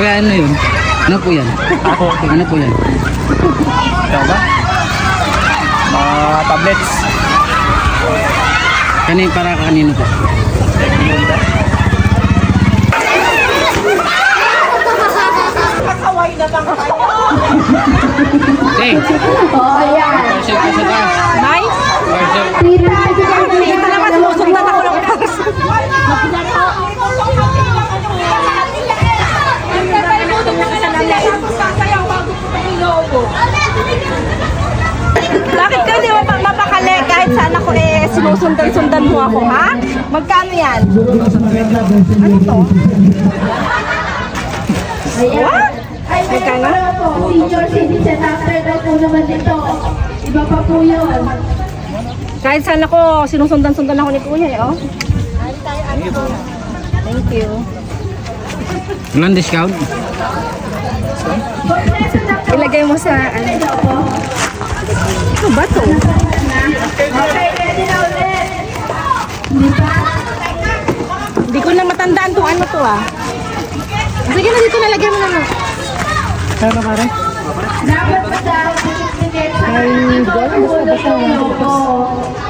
Kuya, ano yun? Ano po yan? Ako. Ano po yan? Ikaw ba? Mga tablets. Kanina para kanino po? Okay. Oh, yan. Parcel po mo ako, ha? Magkano yan? Ano to? Ayan. Ay, naman po. Senior citizen after daw po naman dito. Iba pa po yun. Kahit saan ako, sinusundan-sundan ako ni Kuya, eh, oh. Thank you. Walang discount? Ilagay mo sa, ano, ano ba to? Okay, ready na ko na matandaan kung ano to, ah. Sige na, dito nalagay mo na, no. Kaya pare? Dapat pa daw, 15 minutes. Ay, basta basta.